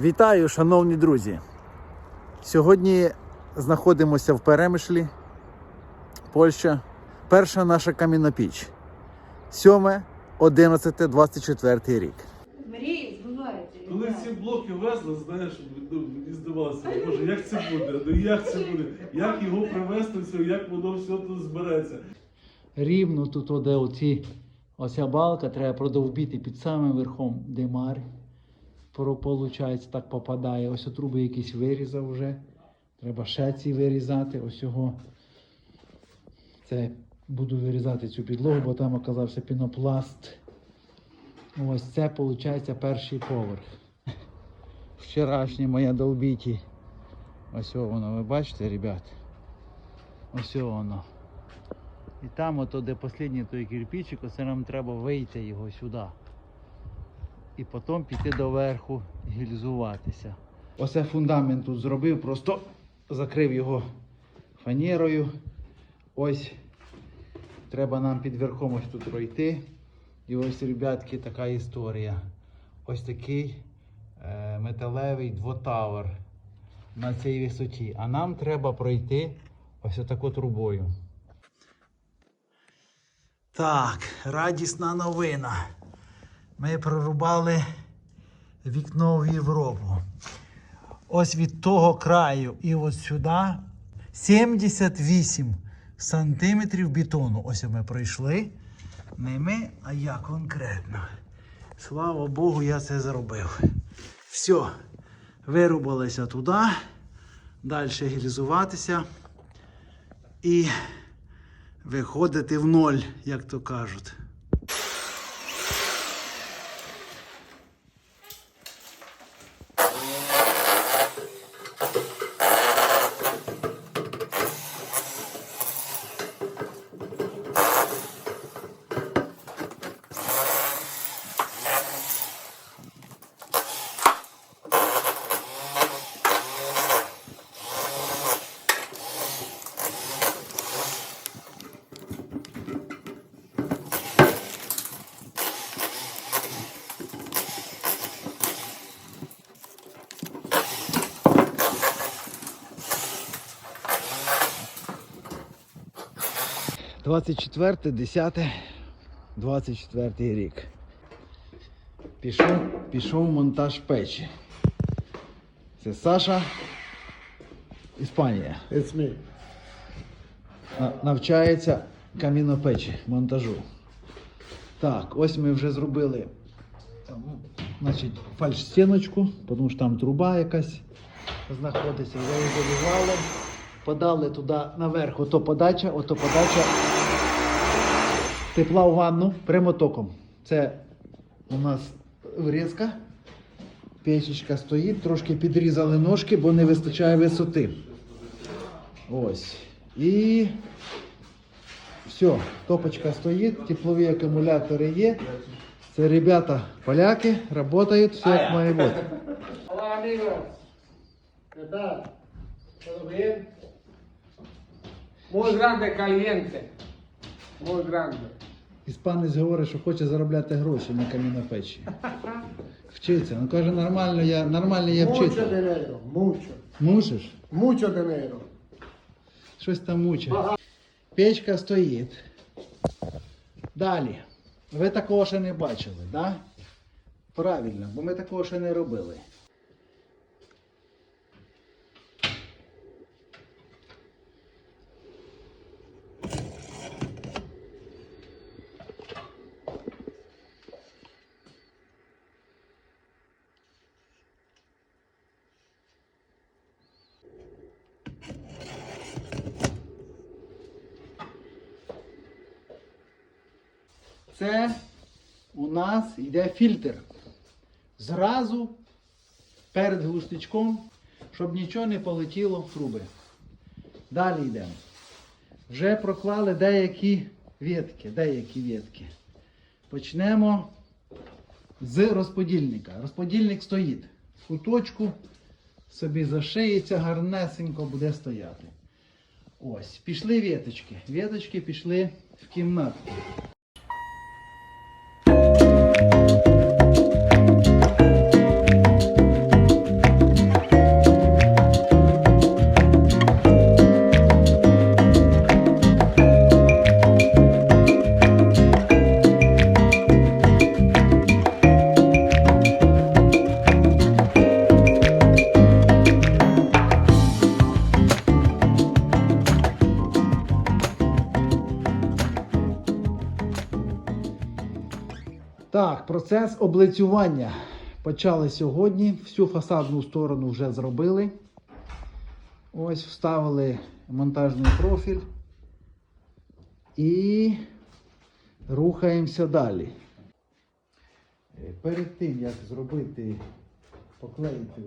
Вітаю, шановні друзі! Сьогодні знаходимося в Перемишлі, Польща. Перша наша камінопіч. 7, 11, 24 рік. Мрії збуваються. Коли ці блоки везли, знаєш, ну, мені здавалося, боже, як це буде? Ну як це буде? Як його привезти все, як воно все тут збереться? Рівно тут, де оці, оця балка, треба продовбити під самим верхом димар. Получається, так попадає. Ось труби якісь вирізав вже. Треба ще ці вирізати. Ось його. Це буду вирізати цю підлогу, бо там оказався пінопласт. Ось це, виходить, перший поверх. Вчорашнє моє долбіті. Ось воно, ви бачите, ребят? Ось воно. І там, ото, де останній той кирпичик, оце нам треба вийти його сюди. І потім піти до верху, гільзуватися. Оце фундамент тут зробив, просто закрив його фанерою. Ось треба нам під верхом ось тут пройти. І ось, ребятки, така історія. Ось такий е, металевий двотавер на цій висоті. А нам треба пройти ось таку трубою. Так, радісна новина. Ми прорубали вікно в Європу. Ось від того краю і от сюди 78 сантиметрів бетону. Ось ми пройшли. Не ми, а я конкретно. Слава Богу, я це зробив. Все, вирубалися туди, далі гілізуватися і виходити в ноль, як то кажуть. – 24, 10, 24 рік. Пішов, пішов монтаж печі. Це Саша, Іспанія. It's me. Навчається камінопечі, монтажу. Так, ось ми вже зробили значить, фальш-стіночку, тому що там труба якась знаходиться. Заізолювали, подали туди наверх, ото подача, ото подача тепла в ванну прямотоком. Це у нас врізка. Печечка стоїть, трошки підрізали ножки, бо не вистачає висоти. Ось. І все, топочка стоїть, теплові акумулятори є. Це ребята поляки, працюють, все як має бути. Muy grande, caliente. Muy grande. Іспанець говорить, що хоче заробляти гроші на камінопечі. Вчиться. Ну каже, нормально я, нормально я Mucho вчиться. dinero, mucho. Мусиш? Mucho dinero. Щось там мучить. Печка стоїть. Далі. Ви такого ще не бачили, так? Да? Правильно, бо ми такого ще не робили. Це у нас йде фільтр. Зразу перед глушничком, щоб нічого не полетіло в труби. Далі йдемо. Вже проклали деякі ветки. Деякі ветки. Почнемо з розподільника. Розподільник стоїть в куточку, собі зашиється, гарнесенько буде стояти. Ось, пішли веточки. Веточки пішли в кімнатку. Так, процес облицювання почали сьогодні. Всю фасадну сторону вже зробили. Ось вставили монтажний профіль. І рухаємося далі. Е, Перед тим, як зробити, поклеїти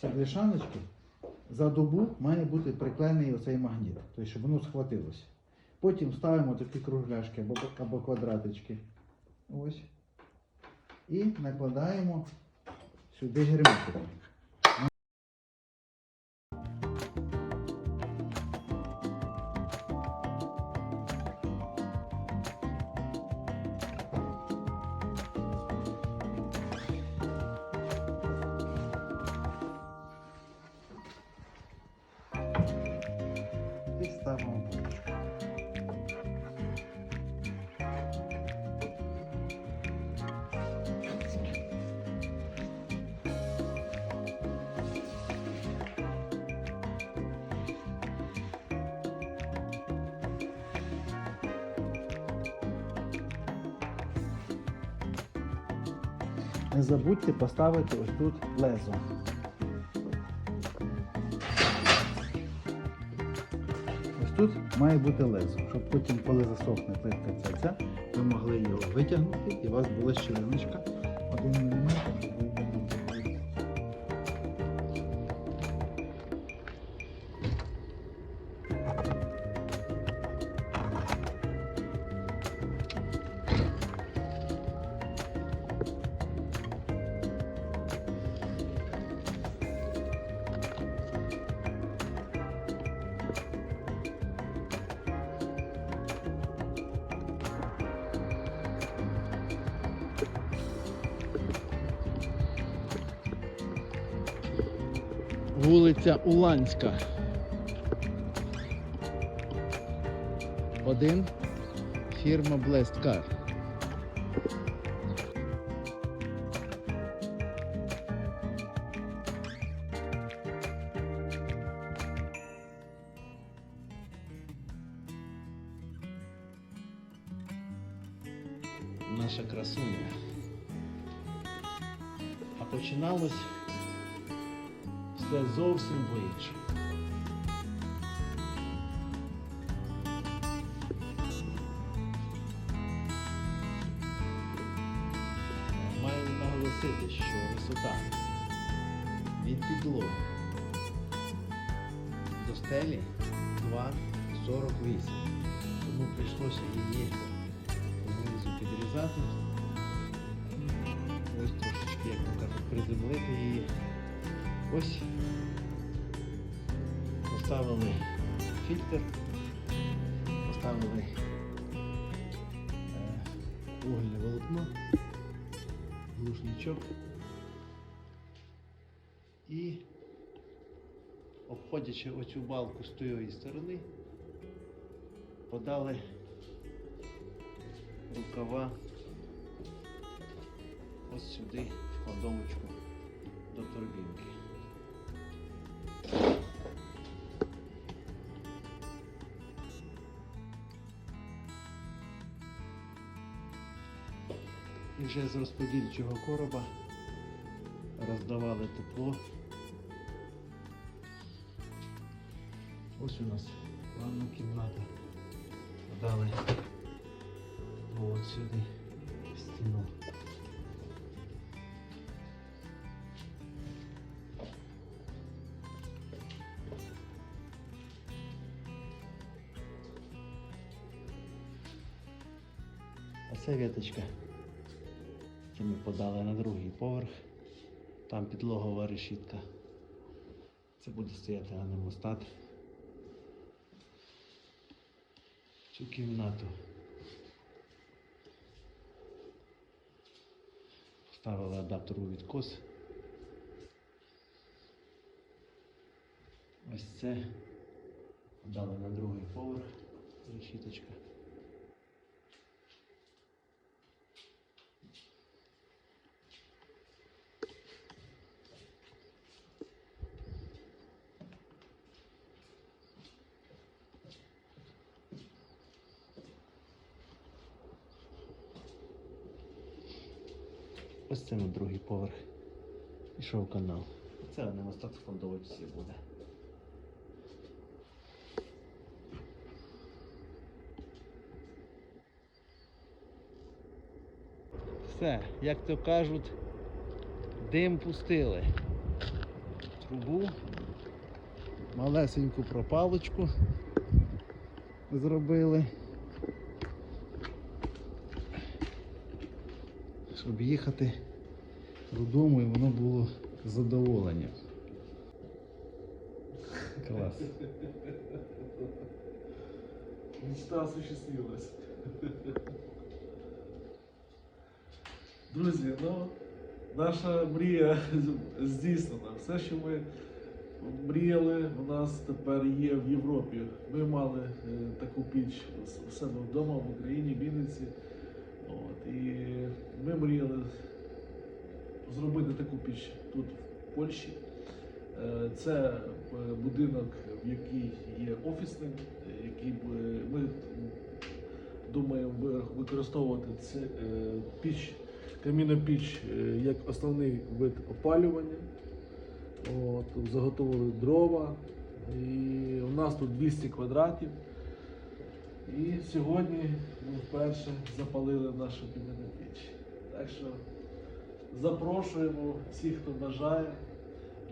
ці бляшаночки, за добу має бути приклеєний оцей магніт, тобто, щоб воно схватилося. Потім ставимо такі кругляшки або квадратички. Ось. І накладаємо сюди герметиком. Не забудьте поставити ось тут лезо. Ось тут має бути лезо, щоб потім, коли засохне плитка ця, ви могли його витягнути і у вас була щілиночка 1 мм, Вулиця Уланська. Один. Фірма Car. Наша красуня. А починалось все зовсім по-іншому. Маю наголосити, що висота від підлоги до стелі 2,48. Тому прийшлося її знизу підрізати. Ось трошечки, як приземлити її. Ось. Поставили фільтр, поставили е, вугільне волокно, глушничок. І обходячи оцю балку з тієї сторони, подали рукава ось сюди в кладовочку до турбінки. Вже з розподільчого короба роздавали тепло. Ось у нас ванна кімната. Подали от сюди стіну. А це віточка, яку ми подали на другий поверх. Там підлогова решітка. Це буде стояти анемостат. Цю кімнату поставили адаптер у відкос. Ось це подали на другий поверх решіточка. Ось це на другий поверх. Пішов канал. Це на мосток фондовочці буде. Все, як то кажуть, дим пустили. Трубу, малесеньку пропалочку зробили. Щоб їхати додому і воно було задоволенням. Клас. Мечта осуществилась. Друзі, ну, наша мрія здійснена. Все, що ми мріяли, у нас тепер є в Європі. Ми мали е, таку піч у себе вдома в Україні, в Вінниці. От, і ми мріяли зробити таку піч тут, в Польщі. Е, Це е, будинок, в який є офісним, який ми думаємо використовувати це е, піч, камінопіч як основний вид опалювання. От, заготовили дрова. І у нас тут 200 квадратів. І сьогодні ми вперше запалили нашу кам'яну піч. Так що запрошуємо всіх, хто бажає.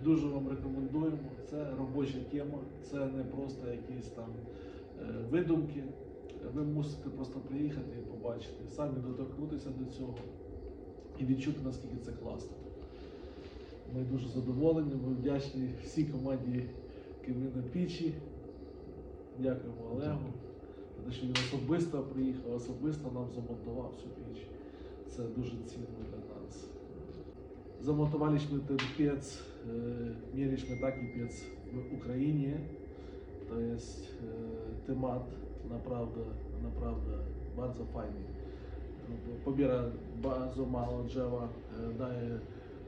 Дуже вам рекомендуємо. Це робоча тема, це не просто якісь там е, видумки. Ви мусите просто приїхати і побачити, самі доторкнутися до цього і відчути, наскільки це класно. Ми дуже задоволені, ми вдячні всій команді Кивина Пічі. Дякуємо Олегу за те, що він особисто приїхав, особисто нам замонтував цю піч. Це дуже цінно для нас. Zamontowaliśmy ten piec, e, mieliśmy taki piec w Ukrainie. To jest e, temat naprawdę, naprawdę bardzo fajny. No, bo Pobiera bardzo mało drzewa, e, daje,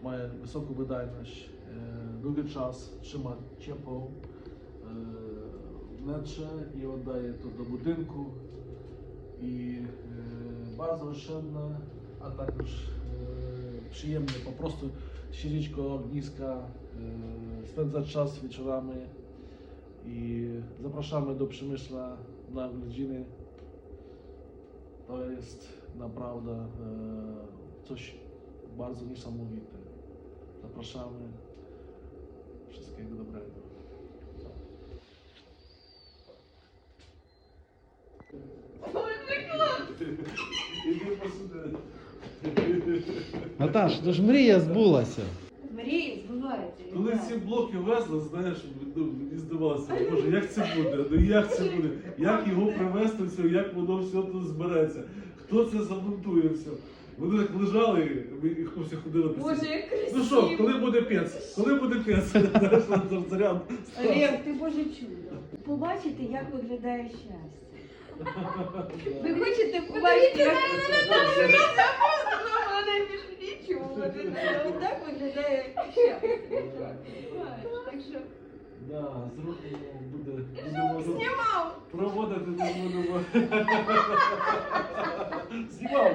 ma wysoką wydajność, e, długi czas trzyma ciepło e, wnętrze i oddaję to do budynku i e, bardzo oszczędne, a także e, przyjemne po prostu siedzieć koło ogniska, e, spędzać czas wieczorami i zapraszamy do Przemyśla na godziny. To jest naprawdę e, coś bardzo niesamowite. Zapraszamy. Wszystkiego dobrego. Наташ, то ж мрія збулася. Мрії збуваються. Коли ці блоки везли, знаєш, ну, мені здавалося, боже, як це буде? Ну як це буде? Як його привезти все, як воно все тут збереться? Хто це замонтує все? Вони так лежали, ми і хлопці ходили по Боже, як красиво. Ну що, коли буде пець? Коли буде пець? Знаєш, заряд. Олег, ти Боже чудо. Побачити, як виглядає щастя. Ви хочете побачити, як вона більше нічого. Так виглядає щастя. Так що Да, зробимо буде. Будемо тут знімав. проводити тут будемо.